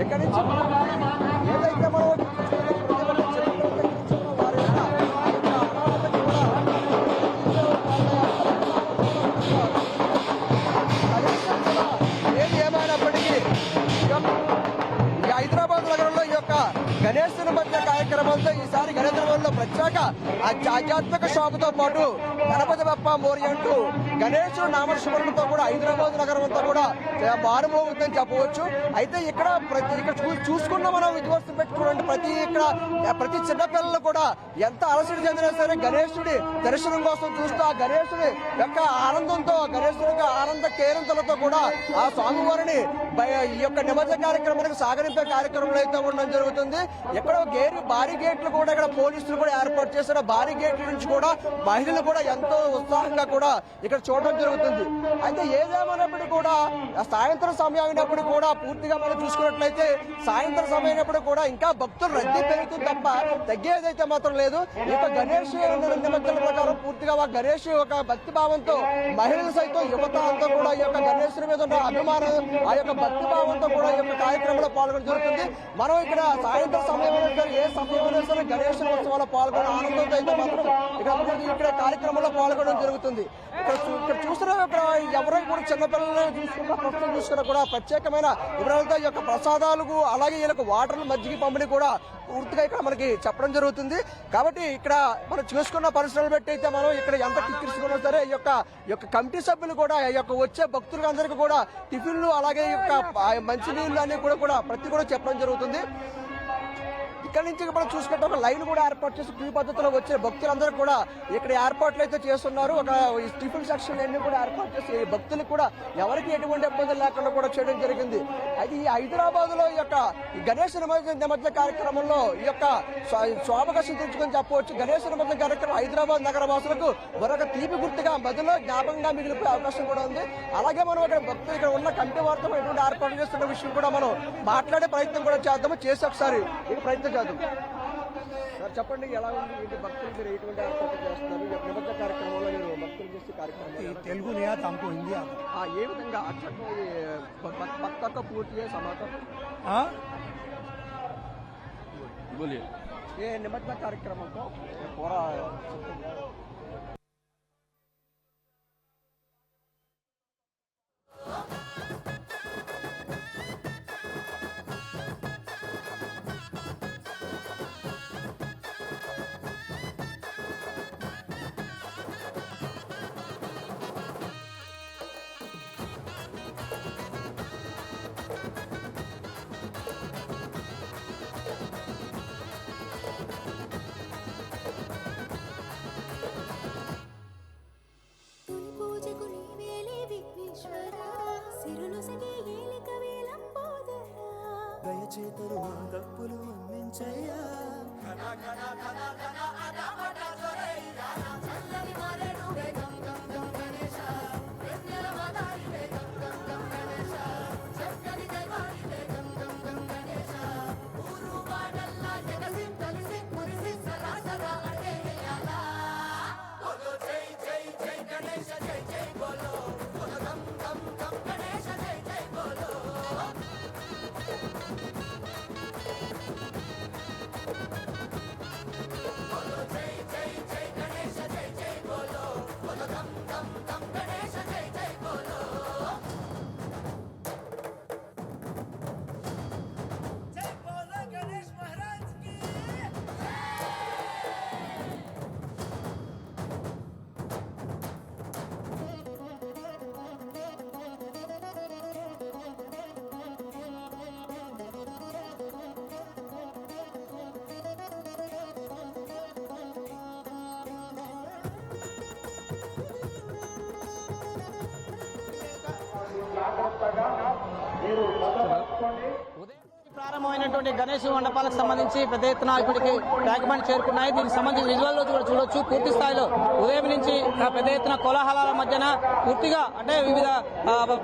ఎక్కడి నుంచి? ఏదైతే మనం కార్యక్రమంతో ఈసారి గణేంద్రవరంలో ప్రత్యేక ఆధ్యాత్మిక షాపుతో పాటు గణపతి బప్ప మోరి అంటూ గణేశుడు నామస్మరణతో కూడా హైదరాబాద్ నగరం అంతా కూడా మారుమోగుతుందని చెప్పవచ్చు. అయితే ఇక్కడ ప్రతి ఇక్కడ చూసుకున్న మనం విధ్వస్తం పెట్టుకున్న ప్రతి ఇక్కడ ప్రతి చిన్నపిల్లలు కూడా ఎంత అలసడి చెందినా సరే గణేశుడి దర్శనం కోసం చూస్తూ ఆ గణేశుడి యొక్క ఆనందంతో గణేశుడి యొక్క ఆనంద కేరింతలతో కూడా ఆ స్వామివారిని ఈ యొక్క నిమజ్జన కార్యక్రమానికి సాగరింపే కార్యక్రమంలో అయితే ఉండడం జరుగుతుంది. ఎక్కడో గేరు భారీ కూడా ఇక్కడ పోలీసులు కూడా ఏర్పాటు చేసిన భారీ నుంచి కూడా మహిళలు కూడా ఎంతో ఉత్సాహంగా కూడా ఇక్కడ చూడడం జరుగుతుంది. అయితే ఏదేమన్నప్పుడు కూడా సాయంత్రం సమయం అయినప్పుడు కూడా పూర్తిగా మనం చూసుకున్నట్లయితే సాయంత్రం సమయం అయినప్పుడు కూడా ఇంకా భక్తులు రద్దీ పెరుగుతుంది తప్ప తగ్గేదైతే మాత్రం లేదు. ఈ యొక్క గణేష్ నిమజ్జన ప్రకారం పూర్తిగా గణేష్ ఒక భక్తి భావంతో మహిళలు సైతం యువత అంతా కూడా ఈ యొక్క గణేశుడి మీద ఉన్న అభిమానం ఆ యొక్క భక్తి భావంతో కూడా ఈ యొక్క కార్యక్రమంలో పాల్గొనడం జరుగుతుంది. మనం ఇక్కడ సాయంత్రం సమయం ఏ సమయం భువనేశ్వరం సరే గణేష్ ఉత్సవాల్లో పాల్గొనే ఆనందంతో అయితే మాత్రం ఇక్కడ ఇక్కడ కార్యక్రమంలో పాల్గొనడం జరుగుతుంది. ఇక్కడ చూ- ఇక్కడ చూస్తున్న ఇక్కడ ఎవరైనా కూడా చిన్నపిల్లలు చూసుకున్న ప్రస్తుతం చూసుకున్నా కూడా ప్రత్యేకమైన వివరాలతో ఈ యొక్క ప్రసాదాలకు అలాగే వీళ్ళకు వాటర్ మజ్జిగ పంపిణీ కూడా పూర్తిగా ఇక్కడ మనకి చెప్పడం జరుగుతుంది. కాబట్టి ఇక్కడ మనం చూసుకున్న పరిశ్రమలు బట్టి అయితే మనం ఇక్కడ ఎంత తీసుకున్నా సరే ఈ యొక్క యొక్క కమిటీ సభ్యులు కూడా ఈ యొక్క వచ్చే భక్తులకు అందరికీ కూడా టిఫిన్లు అలాగే ఈ యొక్క మంచినీళ్ళు అన్ని కూడా కూడా ప్రతి కూడా చెప్పడం జరుగుతుంది. ఇక్కడ నుంచి మనం చూసుకుంటే ఒక లైన్ కూడా ఏర్పాటు చేసి క్యూ పద్ధతిలో వచ్చే భక్తులందరూ కూడా ఇక్కడ ఏర్పాట్లు అయితే చేస్తున్నారు. ఒక ఈ టిఫిన్ సెక్షన్ అన్ని కూడా ఏర్పాటు చేసి ఈ భక్తులకు కూడా ఎవరికి ఎటువంటి ఇబ్బందులు లేకుండా కూడా చేయడం జరిగింది. అది ఈ హైదరాబాద్లో ఈ యొక్క గణేష్ నిమజ్జన నిమజ్జన కార్యక్రమంలో ఈ యొక్క శోభగా సిద్ధించుకొని చెప్పవచ్చు. గణేష్ నిమజ్జన కార్యక్రమం హైదరాబాద్ నగర వాసులకు మరొక తీపి గుర్తుగా మధ్యలో జ్ఞాపకంగా మిగిలిపోయే అవకాశం కూడా ఉంది. అలాగే మనం ఇక్కడ భక్తులు ఇక్కడ ఉన్న కంటి వార్తలు ఎటువంటి ఏర్పాటు చేస్తున్న విషయం కూడా మనం మాట్లాడే ప్రయత్నం కూడా చేద్దాము. చేసి ఒకసారి ప్రయత్నం చేద్దాం సార్ చెప్పండి ఎలా ఉంది ఏంటి భక్తులు మీరు ఎటువంటి ఏర్పాటు చేస్తున్నారు ఈ నిమజ్జన కార్యక్రమంలో మీరు భక్తులు చేసే కార్యక్రమం तेलुगु नहीं आता हमको हिंदी आता ఆ, ఏ విధంగా అచ్చంగా భక్తతో పూర్తి సమాచారం हाँ बोलिए ये निमज्जन कार्यक्रम को पूरा చేతులు మా అందించయ్యా. ఉదయం ప్రారంభమైనటువంటి గణేష్ మండపాలకు సంబంధించి పెద్ద ఎత్తున ఇప్పటికి ట్యాంక్ చేరుకున్నాయి. దీనికి సంబంధించి విజువల్ రోజు కూడా చూడొచ్చు. పూర్తి స్థాయిలో ఉదయం నుంచి పెద్ద ఎత్తున కోలాహలాల మధ్యన పూర్తిగా అంటే వివిధ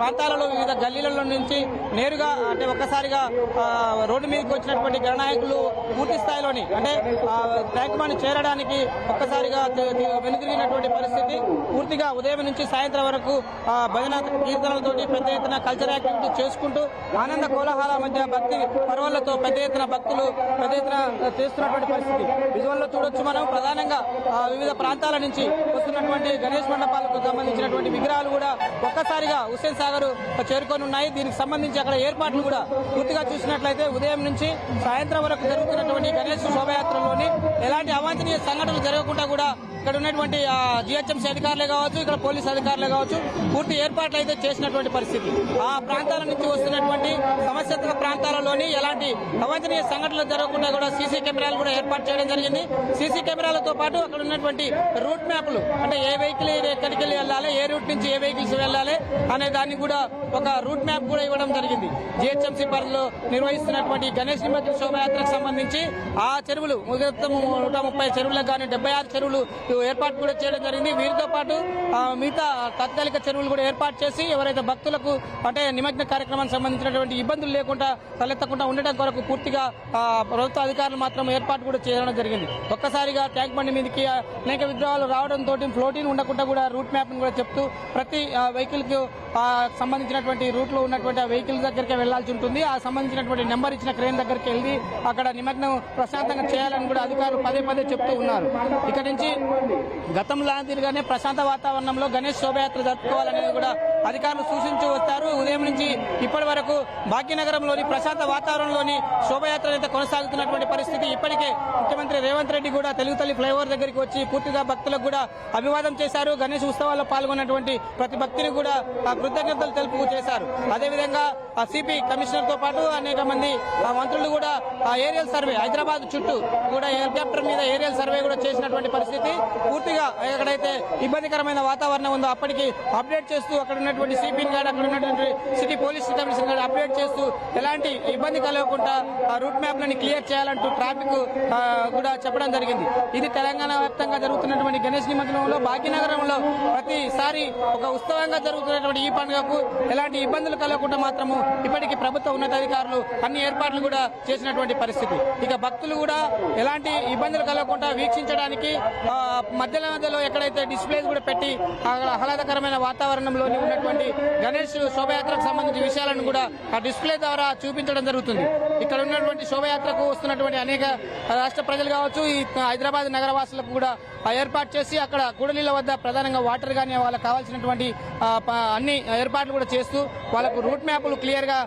ప్రాంతాలలో వివిధ గల్లీలలో నుంచి నేరుగా అంటే ఒక్కసారిగా రోడ్డు మీదకి వచ్చినటువంటి గణనాయకులు పూర్తి స్థాయిలోని అంటే ట్యాంక్ బండ్ చేరడానికి ఒక్కసారిగా వెనుదిరిగినటువంటి పరిస్థితి పూర్తిగా ఉదయం నుంచి సాయంత్రం వరకు భజన కీర్తనలతోటి పెద్ద ఎత్తున కల్చర్ యాక్టివిటీ చేసుకుంటూ ఆనంద కోలాహల మధ్య భక్తి పర్వాలతో పెద్ద ఎత్తున భక్తులు పెద్ద ఎత్తున చేస్తున్నటువంటి పరిస్థితి. విజువల్లో చూడొచ్చు మనం. ప్రధానంగా ఆ, వివిధ ప్రాంతాల నుంచి వస్తున్నటువంటి గణేష్ మండపాలకు సంబంధించినటువంటి విగ్రహాలు కూడా ఒక్కసారిగా హుస్సేన్ సాగర్ చేరుకొని ఉన్నాయి. దీనికి సంబంధించి అక్కడ ఏర్పాట్లు కూడా పూర్తిగా చూసినట్లయితే ఉదయం నుంచి సాయంత్రం వరకు జరుగుతున్నటువంటి గణేష్ శోభయాత్రలోని ఎలాంటి అవాంఛనీయ సంఘటనలు జరగకుండా కూడా ఇక్కడ ఉన్నటువంటి జిహెచ్ఎంసీ అధికారులే కావచ్చు ఇక్కడ పోలీస్ అధికారులే కావచ్చు పూర్తి ఏర్పాట్లు అయితే చేసినటువంటి పరిస్థితి. ఆ ప్రాంతాల నుంచి వస్తున్నటువంటి సమస్యాత్మక ప్రాంతాలలోని ఎలాంటి అవాంఛనీయ సంఘటనలు జరగకుండా కూడా సీసీ కెమెరాలు కూడా ఏర్పాటు చేయడం జరిగింది. సీసీ కెమెరాలతో పాటు అక్కడ ఉన్నటువంటి రూట్ మ్యాప్లు అంటే ఏ వెహికల్ ఎక్కడికి వెళ్ళాలి ఏ రూట్ నుంచి ఏ వెహికల్స్ వెళ్ళాలి అనే దాన్ని కూడా ఒక రూట్ మ్యాప్ కూడా ఇవ్వడం జరిగింది. జిహెచ్ఎంసీ పరిధిలో నిర్వహిస్తున్నటువంటి గణేష్ నిమజ్జన శోభయాత్రకు సంబంధించి ఆ చెరువులు నూట ముప్పై చెరువులకు కానీ డెబ్బై ఆరు చెరువులు ఏర్పాటు కూడా చేయడం జరిగింది. వీరితో పాటు మిగతా తాత్కాలిక చెరువులు కూడా ఏర్పాటు చేసి ఎవరైతే భక్తులకు అంటే నిమజ్జన కార్యక్రమానికి సంబంధించినటువంటి ఇబ్బందులు లేకుండా తలెత్తకుండా ఉండడం కొరకు పూర్తిగా ప్రభుత్వ అధికారులు మాత్రం ఏర్పాటు కూడా చేయడం జరిగింది. ఒక్కసారిగా ట్యాంక్ బండి మీదకి అనేక విగ్రహాలు రావడంతో ఫ్లోటింగ్ ఉండకుండా కూడా రూట్ మ్యాప్ కూడా చెప్తూ ప్రతి వెహికల్కి ఆ, సంబంధించినటువంటి రూట్లో ఉన్నటువంటి ఆ వెహికల్ దగ్గరికి వెళ్ళాల్సి ఉంటుంది. ఆ సంబంధించినటువంటి నెంబర్ ఇచ్చిన క్రేన్ దగ్గరికి వెళ్ళి అక్కడ నిమగ్నం ప్రశాంతంగా చేయాలని కూడా అధికారులు పదే పదే చెప్తూ ఉన్నారు. ఇక్కడ నుంచి గతం లాంటిగానే ప్రశాంత వాతావరణంలో గణేష్ శోభయాత్ర జరుపుకోవాలనేది కూడా అధికారులు సూచించి వస్తారు ఉదయం నుంచి ఇప్పటి వరకు భాగ్యనగరంలోని ప్రశాంత వాతావరణంలోని శోభయాత్ర అయితే కొనసాగుతున్నటువంటి పరిస్థితి. ఇప్పటికే ముఖ్యమంత్రి రేవంత్ రెడ్డి కూడా తెలుగు తల్లి ఫ్లైఓవర్ దగ్గరికి వచ్చి పూర్తిగా భక్తులకు కూడా అభివాదం చేశారు. గణేష్ ఉత్సవాల్లో పాల్గొన్నటువంటి ప్రతి భక్తిని కూడా ఆ కృతజ్ఞతలు తెలుపు చేశారు. అదేవిధంగా సిపి కమిషనర్తో పాటు అనేక మంది ఆ మంత్రులు కూడా ఆ ఏరియల్ సర్వే హైదరాబాద్ చుట్టూ కూడా హెలికాప్టర్ మీద ఏరియల్ సర్వే కూడా చేసినటువంటి పరిస్థితి. పూర్తిగా ఎక్కడైతే ఇబ్బందికరమైన వాతావరణం ఉందో అప్పటికి అప్డేట్ చేస్తూ అక్కడ ఉన్నటువంటి సిపిని కానీ అక్కడ ఉన్నటువంటి సిటీ పోలీస్ కమిషనర్ గారు అప్డేట్ చేస్తూ ఎలాంటి ఇబ్బంది కలగకుండా ఆ రూట్ మ్యాప్ లని క్లియర్ చేయాలంటూ ట్రాఫిక్ కూడా చెప్పడం జరిగింది. ఇది తెలంగాణ వ్యాప్తంగా జరుగుతున్నటువంటి గణేష్ నిమగ్నంలో భాగ్యనగరంలో ప్రతిసారి ఒక ఉత్సవంగా జరుగుతున్నటువంటి ఈ పండుగకు ఎలాంటి ఇబ్బందులు కలగకుండా మాత్రము ఇప్పటికీ ప్రభుత్వ ఉన్నతాధికారులు అన్ని ఏర్పాట్లు కూడా చేసినటువంటి పరిస్థితి. ఇక భక్తులు కూడా ఎలాంటి ఇబ్బందులు కలగకుండా వీక్షించడానికి మధ్యలో మధ్యలో ఎక్కడైతే డిస్ప్లేస్ కూడా పెట్టి ఆహ్లాదకరమైన వాతావరణంలోని ఉన్నటువంటి గణేష్ శోభయాత్రకు సంబంధించిన విషయాలను కూడా ఆ డిస్ప్లే ద్వారా చూపించడం జరుగుతుంది. ఇక్కడ ఉన్నటువంటి శోభయాత్రకు వస్తున్నటువంటి అనేక రాష్ట్ర ప్రజలు కావచ్చు ఈ హైదరాబాద్ నగరవాసులకు కూడా ఆ ఏర్పాటు చేసి అక్కడ కూడలిల వద్ద ప్రధానంగా వాటర్ కానీ వాళ్ళకి కావాల్సినటువంటి అన్ని ఏర్పాట్లు కూడా చేస్తూ వాళ్ళకు రూట్ మ్యాప్లు క్లియర్గా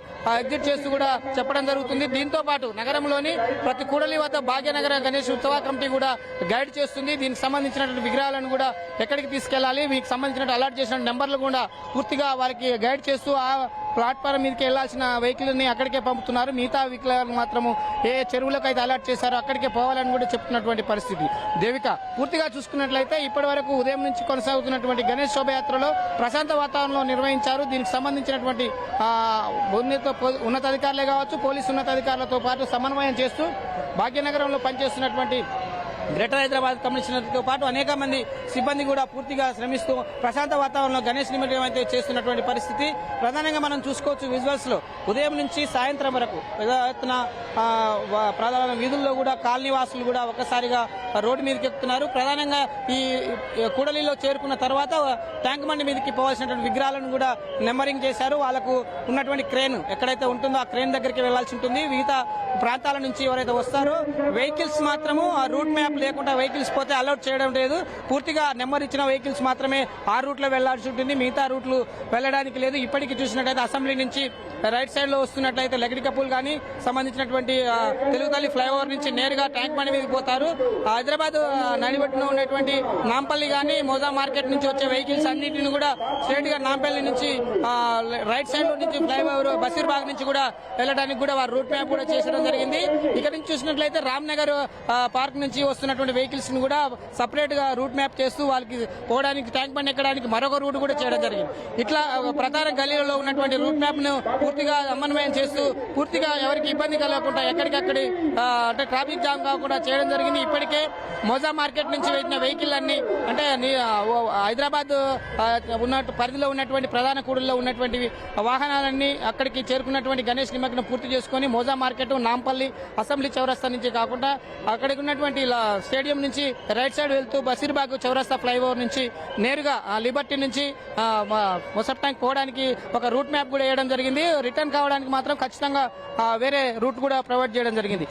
ఎగ్జిట్ చేస్తూ కూడా చెప్పడం జరుగుతుంది. దీంతో పాటు నగరంలోని ప్రతి కూడలి వద్ద భాగ్యనగర గణేష్ ఉత్సవ కమిటీ కూడా గైడ్ చేస్తుంది. దీనికి సంబంధించినటువంటి విగ్రహాలను కూడా ఎక్కడికి తీసుకెళ్ళాలి మీకు సంబంధించిన అలర్ట్ చేసిన నెంబర్లు కూడా పూర్తిగా వారికి గైడ్ చేస్తూ ఆ ప్లాట్ఫామ్ మీదకి వెళ్ళాల్సిన వెహికల్ని అక్కడికే పంపుతున్నారు. మిగతా వెహికల్ మాత్రము ఏ చెరువులకు అయితే అలర్ట్ చేశారో అక్కడికే పోవాలని కూడా చెప్తున్నటువంటి పరిస్థితి. దేవిక పూర్తిగా చూసుకున్నట్లయితే ఇప్పటి వరకు ఉదయం నుంచి కొనసాగుతున్నటువంటి గణేష్ శోభయాత్రలో ప్రశాంత వాతావరణంలో నిర్వహించారు. దీనికి సంబంధించినటువంటి ఉన్నత ఉన్నతాధికారులే కావచ్చు పోలీసు ఉన్నతాధికారులతో పాటు సమన్వయం చేస్తూ భాగ్యనగరంలో పనిచేస్తున్నటువంటి గ్రేటర్ హైదరాబాద్ కమిషనర్తో పాటు అనేక మంది సిబ్బంది కూడా పూర్తిగా శ్రమిస్తూ ప్రశాంత వాతావరణంలో గణేష్ నిమజ్జనం అయితే చేస్తున్నటువంటి పరిస్థితి. ప్రధానంగా మనం చూసుకోవచ్చు విజువల్స్లో. ఉదయం నుంచి సాయంత్రం వరకు పెద్ద ఎత్తున ప్రధాన వీధుల్లో కూడా కాలనీ వాసులు కూడా ఒక్కసారిగా రోడ్డు మీదకి ఎక్కుతున్నారు. ప్రధానంగా ఈ ఈ కూడలిలో చేరుకున్న తర్వాత ట్యాంక్ బండి మీదకి పోవాల్సినటువంటి విగ్రహాలను కూడా నెంబరింగ్ చేశారు. వాళ్ళకు ఉన్నటువంటి క్రేన్ ఎక్కడైతే ఉంటుందో ఆ క్రేన్ దగ్గరికి వెళ్ళాల్సి ఉంటుంది. మిగతా ప్రాంతాల నుంచి ఎవరైతే వస్తారో వెహికల్స్ మాత్రము ఆ రూట్ మ్యాప్ లేకుండా వెహికల్స్ పోతే అలౌట్ చేయడం లేదు. పూర్తిగా నెంబర్ ఇచ్చిన వెహికల్స్ మాత్రమే ఆ రూట్లో వెళ్ళాల్సి ఉంటుంది. మిగతా రూట్లు వెళ్ళడానికి లేదు. ఇప్పటికీ చూసినట్లయితే అసెంబ్లీ నుంచి రైట్ సైడ్లో వస్తున్నట్లయితే లగడి కప్పులు కానీ సంబంధించినటువంటి తెలుగుతల్లి తెలుగు తల్లి ఫ్లైఓవర్ నుంచి నేరుగా ట్యాంక్ బండి మీదకి పోతారు. హైదరాబాద్ నడిబట్టున ఉన్నటువంటి నాంపల్లి కానీ మోజా మార్కెట్ నుంచి వచ్చే వెహికల్స్ అన్నింటిని కూడా స్ట్రేట్గా నాంపల్లి నుంచి రైట్ సైడ్లో నుంచి ఫ్లైఓవర్ బసీర్బాగ్ నుంచి కూడా వెళ్ళడానికి కూడా వారు రూట్ మ్యాప్ కూడా చేసడం జరిగింది. ఇక్కడ నుంచి చూసినట్లయితే రామ్ నగర్ ఆ, పార్క్ నుంచి వస్తున్నటువంటి వెహికల్స్ని కూడా సపరేట్గా రూట్ మ్యాప్ చేస్తూ వాళ్ళకి పోవడానికి ట్యాంక్ బండ్ ఎక్కడానికి మరొక రూట్ కూడా చేయడం జరిగింది. ఇట్లా ప్రధాన గల్లీలో ఉన్నటువంటి రూట్ మ్యాప్ను పూర్తిగా సమన్వయం చేస్తూ పూర్తిగా ఎవరికి ఇబ్బంది కలగకుండా ఎక్కడికక్కడి అంటే ట్రాఫిక్ జామ్ కాకుండా చేయడం జరిగింది. ఇప్పటికే మోజా మార్కెట్ నుంచి వెళ్ళిన వెహికల్ అన్ని అంటే హైదరాబాద్ ఉన్న పరిధిలో ఉన్నటువంటి ప్రధాన కూడల్లో ఉన్నటువంటి వాహనాలన్నీ అక్కడికి చేరుకున్నటువంటి గణేష్ నిమగ్నం పూర్తి చేసుకొని మోజా మార్కెట్ నాంపల్లి అసెంబ్లీ చౌరస్తా నుంచి కాకుండా అక్కడికి ఉన్నటువంటి ఇలా స్టేడియం నుంచి రైట్ సైడ్ వెళ్తూ బసీర్బాగ్ చౌరస్తా ఫ్లైఓవర్ నుంచి నేరుగా లిబర్టీ నుంచి ముసర్ ట్యాంక్ పోవడానికి ఒక రూట్ మ్యాప్ కూడా వేయడం జరిగింది. రిటర్న్ కావడానికి మాత్రం ఖచ్చితంగా వేరే రూట్ కూడా ప్రొవైడ్ చేయడం జరిగింది.